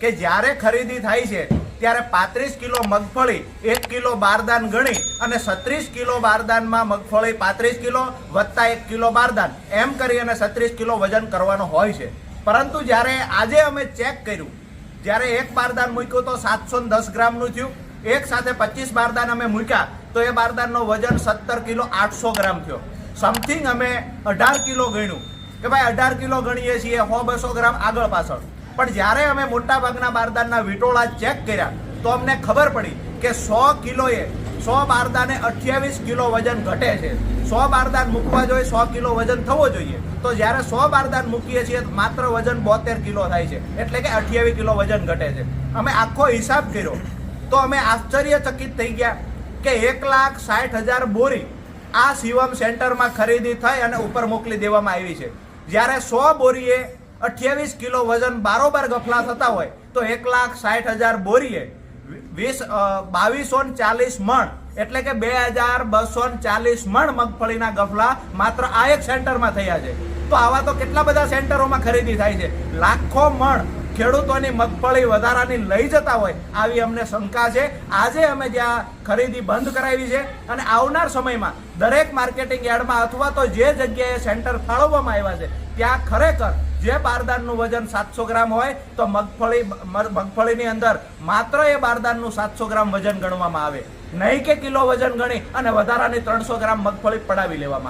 કે જ્યારે ખરીદી થાય છે, ત્યારે પાંત્રીસ કિલો મગફળી, એક કિલો બારદાન ગણી અને છત્રીસ કિલો બારદાનમાં મગફળી પાંત્રીસ કિલો વત્તા એક કિલો બારદાન. એમ કરી અને છત્રીસ કિલો વજન કરવાનો હોય છે. પરંતુ જ્યારે આજે અમે ચેક કર્યું, જ્યારે એક બારદાન મૂક્યું તો સાતસો દસ ગ્રામનું થયું. એક સાથે પચીસ બારદાન અમે મૂક્યા તો એ બારદાનનો વજન સત્તર કિલો આઠસો ગ્રામ થયો. સમથિંગ અમે અઢાર કિલો ગણ્યું. કે ભાઈ અઢાર કિલો ગણીએ છીએ સો બસો ગ્રામ આગળ પાછળ. પણ જ્યારે અમે મોટા ભાગના બારદાનના વિટોળા ચેક કર્યા, તો અમને ખબર પડી કે સો કિલોએ, સો બારદાને અઠ્યાવીસ કિલો વજન ઘટે છે. સો બારદાન મૂકવા જોઈએ, સો કિલો વજન થવો જોઈએ. તો જ્યારે સો બારદાન મૂકીએ છીએ માત્ર વજન બોતેર કિલો થાય છે. એટલે કે અઠ્યાવીસ કિલો વજન ઘટે છે. અમે આખો હિસાબ કર્યો. તો અમે આશ્ચર્યચકિત થઈ ગયા કે એક લાખ સાઠ હજાર બોરી આ શિવમ સેન્ટરમાં ખરીદી થઈ અને ઉપર મોકલી દેવામાં આવી છે. જ્યારે સો બોરીએ અઠ્યાવીસ કિલો વજન બારોબાર ગફલા થતા હોય તો એક લાખ સાઠ હજાર બોરીએ વીસ બાવીસો ચાલીસ મણ, એટલે કે બે હજાર બસો ચાલીસ મણ મગફળીના ગફલા માત્ર આ એક સેન્ટરમાં થયા છે. તો આવા તો કેટલા બધા સેન્ટરોમાં ખરીદી થાય છે? લાખો મણ ખેડૂતોની મગફળી વધારાની લઈ જતા હોય આવી અમને શંકા છે. આજે અમે જ્યાં ખરીદી બંધ કરાવી છે અને આવનાર સમયમાં દરેક માર્કેટિંગ યાર્ડમાં અથવા તો જે જગ્યાએ સેન્ટર ફાળવવામાં આવ્યા છે, ત્યાં ખરેખર જે બારદાનનું વજન સાતસો ગ્રામ હોય તો મગફળી મગફળીની અંદર માત્ર એ બારદાનનું સાતસો ગ્રામ વજન ગણવામાં આવે. નહીં કે કિલો વજન ગણી અને વધારાની ત્રણસો ગ્રામ મગફળી પડાવી લેવામાં